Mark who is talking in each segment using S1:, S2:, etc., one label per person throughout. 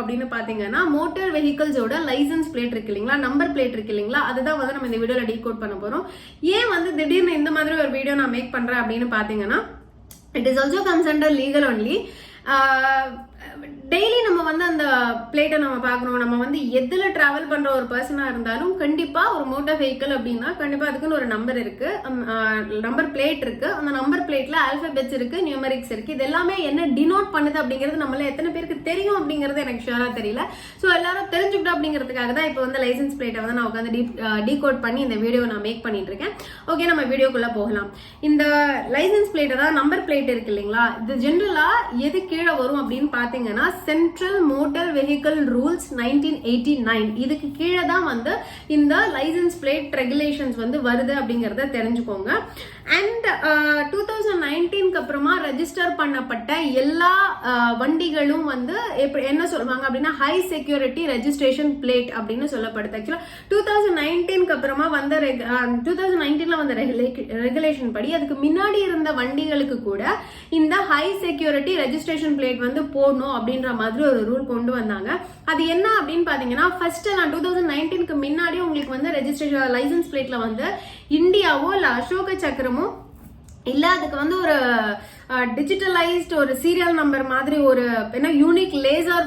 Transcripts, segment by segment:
S1: அப்படின்னு பாத்தீங்கன்னா motor வெஹிக்கிள்ஸோட licence plate இருக்கு இல்லைங்களா? நம்பர் பிளேட் இருக்கு இல்லைங்களா? அதுதான் வந்து நம்ம இந்த வீடியோல டீகோட் பண்ண போறோம். ஏன் வந்து திடீர்னு இந்த மாதிரி ஒரு வீடியோ நான் மேக் பண்றேன் அப்படின்னு பார்த்தீங்கன்னா it is also considered legal only daily நம்ம வந்து அந்த பிளேட்டை நம்ம பார்க்கணும். நம்ம வந்து எதில் ட்ராவல் பண்ணுற ஒரு பர்சனாக இருந்தாலும் கண்டிப்பாக ஒரு மோட்டார் வெஹிக்கிள் அப்படின்னா கண்டிப்பாக அதுக்குன்னு ஒரு நம்பர் இருக்கு. நம்பர் பிளேட் இருக்கு. அந்த நம்பர் பிளேட்ல ஆல்பபெட்ஸ் இருக்கு நியூமரிக்ஸ் இருக்கு. இது எல்லாமே என்ன டினோட் பண்ணுது அப்படிங்கிறது நம்மள எத்தனை பேருக்கு தெரியும் அப்படிங்கிறது எனக்கு ஷுவராக தெரியல. ஸோ எல்லாரும் தெரிஞ்சுக்கிட்டோம் அப்படிங்கிறதுக்காக தான் இப்போ வந்து லைசன்ஸ் பிளேட்டை வந்து நான் உட்காந்து டீகோட் பண்ணி இந்த வீடியோ நான் மேக் பண்ணிட்டு இருக்கேன். ஓகே நம்ம வீடியோக்குள்ளே போகலாம். இந்த லைசன்ஸ் பிளேட்டை தான் நம்பர் பிளேட் இருக்கு இல்லைங்களா? இது ஜென்ரலாக எது கீழே வரும் அப்படின்னு பார்த்தீங்கன்னா central motor vehicle rules nineteen eighty nine இதுக்கு கீழே தான் வந்து இந்த லைசன்ஸ் பிளேட் ரெகுலேஷன்ஸ் வந்து வருது அப்படிங்கிறத தெரிஞ்சுக்கோங்க. அண்ட் டூ தௌசண்ட் நைன்டீன்க்கு அப்புறமா ரெஜிஸ்டர் பண்ணப்பட்ட எல்லா uh, வண்டிகளும் வந்து எப்படி என்ன சொல்லுவாங்க அப்படின்னா ஹை செக்யூரிட்டி ரெஜிஸ்ட்ரேஷன் பிளேட் அப்படின்னு சொல்லப்படுது. ஆக்சுவலாக டூ தௌசண்ட் நைன்டீன்க்கு அப்புறமா வந்த டூ தௌசண்ட் நைன்டீனில் வந்த ரெகுலேஷன் படி அதுக்கு முன்னாடி இருந்த வண்டிகளுக்கு கூட இந்த ஹை செக்யூரிட்டி ரெஜிஸ்ட்ரேஷன் பிளேட் வந்து போடணும் அப்படின்ற மாதிரி ஒரு ரூல் கொண்டு வந்தாங்க. அது என்ன அப்படின்னு பார்த்தீங்கன்னா ஃபர்ஸ்ட் நான் டூ தௌசண்ட் நைன்டீனுக்கு முன்னாடி உங்களுக்கு வந்து ரெஜிஸ்ட்ரேஷன் லைசன்ஸ் பிளேட்ல வந்து இந்தியாவோ இல்ல அசோக சக்கரமோ இல்ல அதுக்கு வந்து ஒரு டிஜிட்டலைஸ்ட் ஒரு சீரியல் நம்பர் மாதிரி ஒரு என்ன யூனிக் லேசர்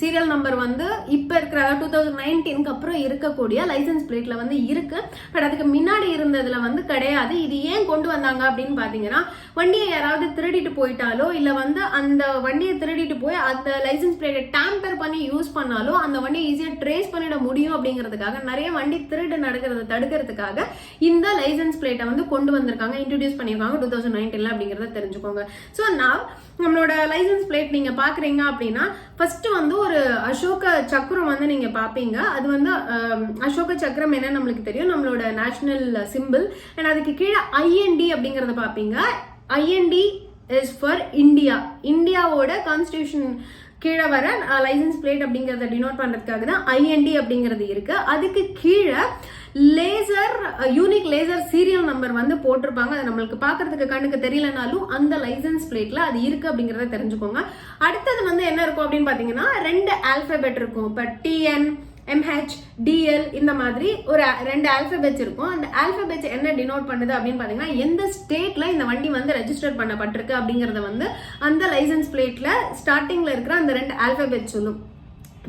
S1: சீரியல் நம்பர் வந்து இப்போ இருக்கிற டூ தௌசண்ட் நைன்டீனுக்கு அப்புறம் இருக்கக்கூடிய லைசன்ஸ் பிளேட்ல வந்து இருக்கு. பட் அதுக்கு முன்னாடி இருந்ததுல வந்து கிடையாது. இது ஏன் கொண்டு வந்தாங்க அப்படின்னு பார்த்தீங்கன்னா வண்டியை யாராவது திருடிட்டு போயிட்டாலோ இல்லை வந்து அந்த வண்டியை திருடிட்டு போய் அந்த லைசன்ஸ் பிளேட்டை டேம்பர் பண்ணி யூஸ் பண்ணாலோ அந்த வண்டியை ஈஸியாக ட்ரேஸ் பண்ணிட முடியும் அப்படிங்கிறதுக்காக நிறைய வண்டி திருடு நடக்கிறத தடுக்கிறதுக்காக இந்த லைசன்ஸ் பிளேட்டை வந்து கொண்டு வந்திருக்காங்க இன்ட்ரடியூஸ் பண்ணியிருக்காங்க டூ தௌசண்ட் நைன்டீன்ல அப்படிங்கறத தெரிஞ்சுக்கோங்க. ஸோ நான் நம்மளோட லைசன்ஸ் பிளேட் நீங்க பாக்குறீங்க அப்படின்னா ஃபர்ஸ்ட் வந்து ஒரு அசோக சக்கரம் வந்து நீங்க பாப்பீங்க. அது வந்து அசோக சக்கரம் என்ன நம்மளுக்கு தெரியும். நம்மளோட நேஷனல் சிம்பிள் அண்ட் அதுக்கு கீழே ஐஎன்டி அப்படிங்கிறத பாப்பீங்க. ஐஎன்டி இஸ் ஃபார் இந்தியா இந்தியாவோட கான்ஸ்டியூஷன் கீழே வர லைசன்ஸ் பிளேட் அப்படிங்கிறத டினோட் பண்ணுறதுக்காக தான் ஐஎன்டி அப்படிங்கிறது இருக்கு. அதுக்கு கீழே laser unique laser serial number வந்து போட்டிருப்பாங்க. அது நம்மளுக்கு பார்க்கறதுக்கு கண்ணுக்கு தெரியலனாலும் அந்த லைசன்ஸ் பிளேட்ல அது இருக்கு அப்படிங்கிறத தெரிஞ்சுக்கோங்க. அடுத்தது வந்து என்ன இருக்கும் அப்படின்னு பாத்தீங்கன்னா ரெண்டு ஆல்பபெட் இருக்கும். இப்போ டிஎன் எம்ஹெச் டிஎல் இந்த மாதிரி ஒரு ரெண்டு ஆல்பபெட்ஸ் இருக்கும். அந்த ஆல்பபெட்ஸ் என்ன டினோட் பண்ணுது அப்படின்னு பார்த்தீங்கன்னா எந்த ஸ்டேட்ல இந்த வண்டி வந்து ரெஜிஸ்டர் பண்ணப்பட்டிருக்கு அப்படிங்கிறத வந்து அந்த லைசன்ஸ் பிளேட்ல ஸ்டார்டிங்ல இருக்கிற அந்த ரெண்டு ஆல்பபெட் சொல்லும்.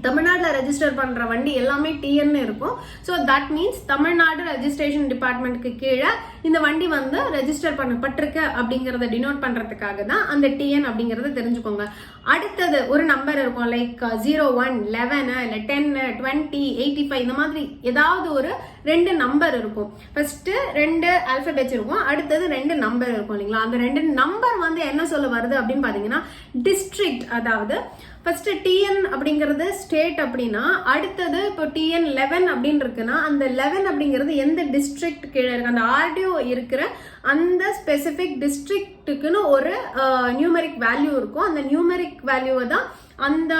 S1: தமிழ்நாட்டில் ரெஜிஸ்டர் பண்ணுற வண்டி எல்லாமே டிஎன்னு இருக்கும். So that means Tamil Nadu registration டிபார்ட்மெண்ட்டுக்கு கீழே இந்த வண்டி வந்து ரெஜிஸ்டர் பண்ணப்பட்டிருக்கு அப்படிங்கறத டினோட் பண்றதுக்காக தான் அந்த டிஎன் அப்படிங்கறத தெரிஞ்சுக்கோங்க. அடுத்தது ஒரு நம்பர் இருக்கும் லைக் ஜீரோ ஒன் லெவனு இல்லை டென்னு டுவெண்ட்டி எயிட்டி ஃபைவ் இந்த மாதிரி ஏதாவது ஒரு ரெண்டு நம்பர் இருக்கும். ஃபஸ்ட்டு ரெண்டு ஆல்பபெட்ஸ் இருக்கும் அடுத்தது ரெண்டு நம்பர் இருக்கும் இல்லைங்களா? அந்த ரெண்டு நம்பர் வந்து என்ன சொல்ல வருது அப்படின்னு பார்த்தீங்கன்னா டிஸ்ட்ரிக்ட் அதாவது ஃபர்ஸ்ட் டிஎன் அப்படிங்கிறது ஸ்டேட் அப்படின்னா அடுத்தது இப்போ டிஎன் லெவன் அப்படின்னு இருக்குன்னா அந்த லெவன் அப்படிங்கிறது எந்த டிஸ்ட்ரிக்ட் கீழே இருக்கு? அந்த ஆர்டிஓ இருக்கிற அந்த ஸ்பெசிஃபிக் டிஸ்ட்ரிக்ட்டுக்குன்னு ஒரு நியூமெரிக் வேல்யூ இருக்கும். அந்த நியூமெரிக் வேல்யூவை தான் அந்த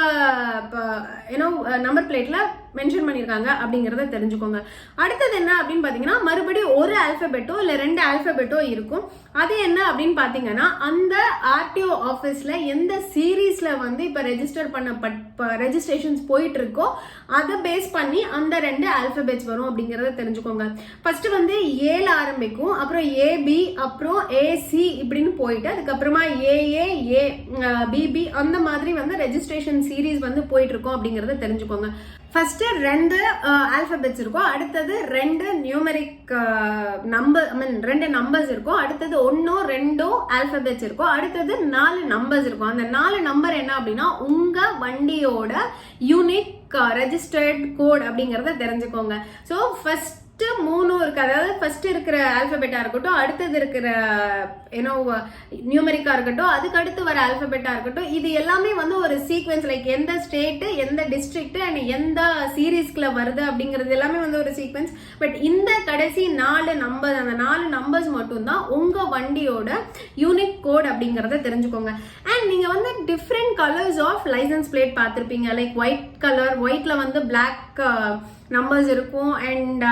S1: ஏன்னோ நம்பர் பிளேட்ல மென்ஷன் பண்ணியிருக்காங்க அப்படிங்கிறத தெரிஞ்சுக்கோங்க. அடுத்தது என்ன அப்படின்னு பார்த்தீங்கன்னா மறுபடியும் ஒரு ஆல்ஃபபெட்டோ இல்லை ரெண்டு ஆல்ஃபபெட்டோ இருக்கும். அது என்ன அப்படின்னு பார்த்தீங்கன்னா அந்த ஆர்டிஓ ஆஃபீஸில் எந்த சீரீஸில் வந்து இப்போ ரெஜிஸ்டர் பண்ணப்பட்ட ரெஜிஸ்ட்ரேஷன்ஸ் போயிட்டு இருக்கோ அதை பேஸ் பண்ணி அந்த ரெண்டு ஆல்ஃபபெட்ஸ் வரும் அப்படிங்கிறத தெரிஞ்சுக்கோங்க. ஃபர்ஸ்ட் வந்து ஏல ஆரம்பிக்கும் அப்புறம் ஏபி அப்புறம் ஏசி இப்படின்னு போயிட்டு அதுக்கப்புறமா ஏஏ ஏ பிபி அந்த மாதிரி வந்து ரெஜிஸ்ட்ரேஷன் சீரீஸ் வந்து போயிட்டு இருக்கோம் அப்படிங்கறத தெரிஞ்சுக்கோங்க. ஃபர்ஸ்ட் ரெண்டு ஆல்பபெட்ஸ் இருக்கும். அடுத்தது ரெண்டு நியூமெரிக் நம்பர் ஐ மீன் ரெண்டு நம்பர்ஸ் இருக்கும். அடுத்தது ஒன்றோ ரெண்டோ ஆல்பபெட்ஸ் இருக்கும். அடுத்தது நாலு நம்பர்ஸ் இருக்கும். அந்த நாலு நம்பர் என்ன அப்படின்னா உங்க வண்டியோட யூனிக் ரெஜிஸ்டர்ட் கோட் அப்படிங்கறத தெரிஞ்சுக்கோங்க. ஸோ ஃபஸ்ட்டு மூணும் இருக்கு. அதாவது ஃபஸ்ட்டு இருக்கிற ஆல்ஃபபெட்டாக இருக்கட்டும் அடுத்தது இருக்கிற ஏன்னோ நியூமெரிக்காக இருக்கட்டும் அதுக்கு அடுத்து வர ஆல்ஃபபெட்டாக இருக்கட்டும் இது எல்லாமே வந்து ஒரு சீக்வென்ஸ் லைக் எந்த ஸ்டேட்டு எந்த டிஸ்ட்ரிக்ட் அண்ட் எந்த சீரீஸ்க்குள்ள வருது அப்படிங்கிறது எல்லாமே வந்து ஒரு சீக்வென்ஸ் பட் இந்த கடைசி நாலு நம்பர் அந்த நாலு நம்பர்ஸ் மட்டும்தான் உங்கள் வண்டியோட யூனிக் கோட் அப்படிங்கிறத தெரிஞ்சுக்கோங்க. அண்ட் நீங்கள் வந்து different colours of license plate பார்த்துருப்பீங்க. லைக் ஒயிட் கலர் ஒயிட்டில் வந்து பிளாக் நம்பர்ஸ் uh, இருக்கும். அண்ட்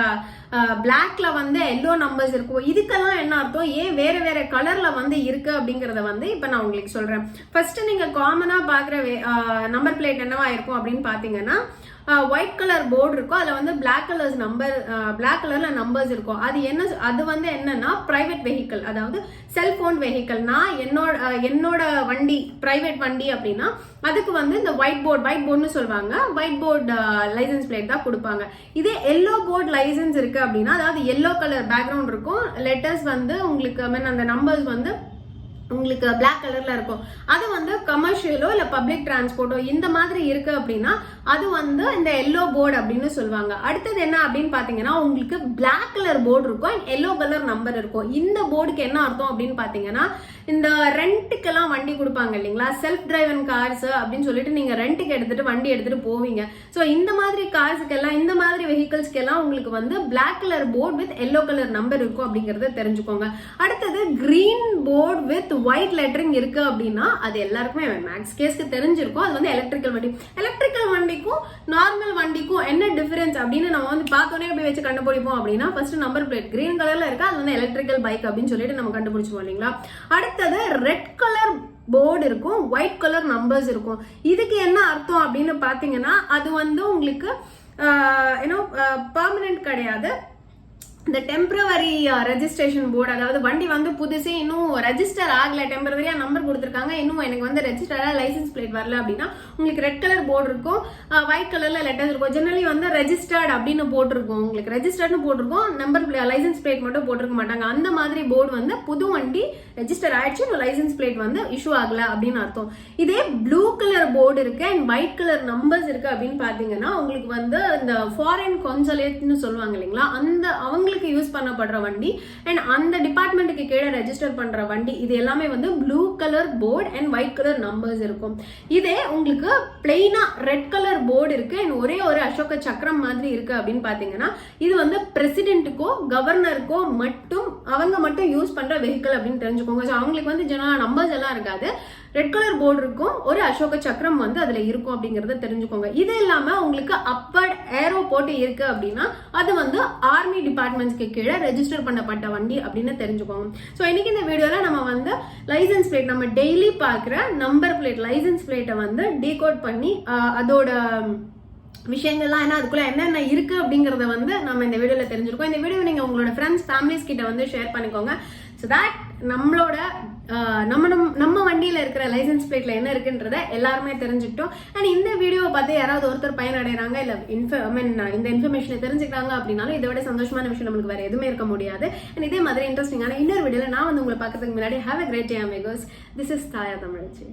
S1: பிளாக்ல வந்து எல்லோ நம்பர்ஸ் இருக்கும் இதுக்கெல்லாம் என்ன அர்த்தம்? ஏன் வேற வேற கலர்ல வந்து இருக்கு அப்படிங்கறத வந்து இப்ப நான் உங்களுக்கு சொல்றேன். ஃபர்ஸ்ட் நீங்க காமனா பாக்குற நம்பர் பிளேட் என்னவா இருக்கும் அப்படின்னு பாத்தீங்கன்னா ஒயிட் கலர் போர்டு இருக்கும் அதில் வந்து பிளாக் கலர்ஸ் நம்பர் பிளாக் கலரில் நம்பர்ஸ் இருக்கும் அது என்ன அது வந்து என்னன்னா ப்ரைவேட் வெஹிக்கிள் அதாவது செல்ஃபோன் வெஹிக்கிள் நான் என்னோட என்னோட வண்டி ப்ரைவேட் வண்டி அப்படின்னா அதுக்கு வந்து இந்த ஒயிட் போர்டு ஒயிட் போர்டுன்னு சொல்லுவாங்க. ஒயிட் போர்டு லைசன்ஸ் பிளேட் தான் கொடுப்பாங்க. இதே எல்லோ போர்டு லைசன்ஸ் இருக்குது அப்படின்னா அதாவது எல்லோ கலர் பேக்ரவுண்ட் இருக்கும். லெட்டர்ஸ் வந்து உங்களுக்கு மீன் அந்த நம்பர்ஸ் வந்து உங்களுக்கு பிளாக் கலர்ல இருக்கும். அது வந்து கமர்ஷியலோ இல்ல பப்ளிக் டிரான்ஸ்போர்ட்டோ இந்த மாதிரி இருக்கு அப்படின்னா அது வந்து இந்த எல்லோ போர்டு அப்படின்னு சொல்லுவாங்க. அடுத்தது என்ன அப்படின்னு பாத்தீங்கன்னா உங்களுக்கு பிளாக் கலர் போர்டு இருக்கும் எல்லோ கலர் நம்பர் இருக்கும். இந்த போர்டுக்கு என்ன அர்த்தம் அப்படின்னு பாத்தீங்கன்னா இந்த ரெண்ட்டுக்கெல்லாம் வண்டி கொடுப்பாங்க இல்லைங்களா? செல்ஃப் டிரைவன் கார்ஸ் அப்படின்னு சொல்லிட்டு நீங்கள் ரெண்ட்டுக்கு எடுத்துட்டு வண்டி எடுத்துட்டு போவீங்க. ஸோ இந்த மாதிரி கார்ஸுக்கெல்லாம் இந்த மாதிரி வெஹிக்கிள்ஸ்க்கெல்லாம் உங்களுக்கு வந்து black colour board with yellow colour number இருக்கும் அப்படிங்கிறத தெரிஞ்சுக்கோங்க. அடுத்தது green board with white lettering இருக்குது அப்படின்னா அது எல்லாருக்குமே மேக்ஸ் கேஸ்க்கு தெரிஞ்சிருக்கும். அது வந்து எலக்ட்ரிக்கல் வண்டி. எலக்ட்ரிக்கல் வண்டிக்கும் நார்மல் வண்டிக்கும் என்ன டிஃபரன்ஸ் அப்படின்னு நம்ம வந்து பார்த்தோன்னே போய் வச்சு கண்டுபிடிப்போம் அப்படின்னா ஃபர்ஸ்ட் நம்பர் பிளேட் கிரீன் கலரில் இருக்கா? அது வந்து எலக்ட்ரிக்கல் பைக் அப்படின்னு சொல்லிட்டு நம்ம கண்டுபிடிச்சிருவோம் இல்லைங்களா? அடுத்து அடுத்தது ரெட் கலர் போர்டு இருக்கும் ஒயிட் கலர் நம்பர்ஸ் இருக்கும். இதுக்கு என்ன அர்த்தம் அப்படின்னு பார்த்தீங்கன்னா அது வந்து உங்களுக்கு ஏன்னோ பர்மனெண்ட் கிடையாது. இந்த டெம்பரவரி ரெஜிஸ்ட்ரேஷன் போர்டு அதாவது வண்டி வந்து புதுசு இன்னும் ரெஜிஸ்டர் ஆகலை டெம்பரவரியாக நம்பர் கொடுத்துருக்காங்க. இன்னும் எனக்கு வந்து ரெஜிஸ்டராக லைசன்ஸ் பிளேட் வரல அப்படின்னா உங்களுக்கு ரெட் கலர் போர்டு இருக்கும். ஒயிட் கலரில் லெட்டர்ஸ் இருக்கும். ஜெனரலி வந்து ரெஜிஸ்டர்ட் அப்படின்னு போட்டிருக்கும். உங்களுக்கு ரெஜிஸ்டர்ட்னு போட்டிருக்கும். நம்பர் லைசன்ஸ் பிளேட் மட்டும் போட்டிருக்க மாட்டாங்க. அந்த மாதிரி போர்டு வந்து புது வண்டி ரெஜிஸ்டர் ஆயிடுச்சு. லைசன்ஸ் பிளேட் வந்து இஷ்யூ ஆகலை அப்படின்னு அர்த்தம். இதே ப்ளூ கலர் போர்டு இருக்கு அண்ட் ஒயிட் கலர் நம்பர்ஸ் இருக்கு அப்படின்னு பார்த்தீங்கன்னா உங்களுக்கு வந்து இந்த ஃபாரின் கொன்சலேட்னு சொல்லுவாங்க இல்லைங்களா? அந்த அவங்களுக்கு யூஸ் பண்ணப்படுற வண்டி அண்ட் அந்த டிபார்ட்மெண்ட்டுக்கு கீழே ரெஜிஸ்டர் பண்ணுற வண்டி இது எல்லாமே வந்து blue colour board and white colour numbers இருக்கும். இதே உங்களுக்கு பிளெயினாக ரெட் கலர் போர்டு இருக்கு அண்ட் ஒரே ஒரு அசோக சக்கரம் மாதிரி இருக்கு அப்படின்னு பார்த்தீங்கன்னா இது வந்து பிரசிடென்ட்டுக்கோ கவர்னருக்கோ மட்டும் அவங்க மட்டும் யூஸ் பண்ணுற வெஹிக்கிள் அப்படின்னு தெரிஞ்சுக்கோங்க. ஸோ அவங்களுக்கு வந்து ஜெனரல் நம்பர்ஸ் எல்லாம் இருக்காது. ரெட் கலர் போர்டு இருக்கும். ஒரு அசோக சக்கரம் வந்து அதுல இருக்கும் அப்படிங்கறத தெரிஞ்சுக்கோங்க. இது இல்லாம உங்களுக்கு அப்பர்ட் ஏரோ போட்டு இருக்கு அப்படின்னா அது வந்து ஆர்மி டிபார்ட்மெண்ட்ஸ்க்கு கீழே ரெஜிஸ்டர் பண்ணப்பட்ட வண்டி அப்படின்னு தெரிஞ்சுக்கோங்க. ஸோ இன்னைக்கு இந்த வீடியோல நம்ம வந்து லைசன்ஸ் பிளேட் நம்ம டெய்லி பார்க்குற நம்பர் பிளேட் லைசன்ஸ் பிளேட்டை வந்து டீகோட் பண்ணி அதோட விஷயங்கள்லாம் ஏன்னா அதுக்குள்ளே என்னென்ன இருக்குது அப்படிங்கிறத வந்து நம்ம இந்த வீடியோவில் தெரிஞ்சிருக்கோம். இந்த வீடியோ நீங்கள் உங்களோட ஃப்ரெண்ட்ஸ் ஃபேமிலிஸ் கிட்ட வந்து ஷேர் பண்ணிக்கோங்க. ஸோ தட் நம்மளோட நம்ம நம் நம்ம வண்டியில் இருக்கிற லைசன்ஸ் பிளேட்டில் என்ன இருக்குன்றத எல்லாருமே தெரிஞ்சுக்கிட்டோம். அண்ட் இந்த வீடியோவை பார்த்து யாராவது ஒருத்தர் பயனடைகிறாங்க இல்லை இன்ஃப ஐ மீன் இந்த இன்ஃபர்மேஷனை தெரிஞ்சுக்கிறாங்க அப்படின்னாலும் இதை விட சந்தோஷமான விஷயம் நம்மளுக்கு வேறு எதுவுமே இருக்க முடியாது. அண்ட் இதே மாதிரி இன்ட்ரெஸ்டிங்கான இன்னொரு வீடியோவில் நான் வந்து உங்களை பார்க்கறதுக்கு முன்னாடி have a great day amigos this is Thaya Tamizhachi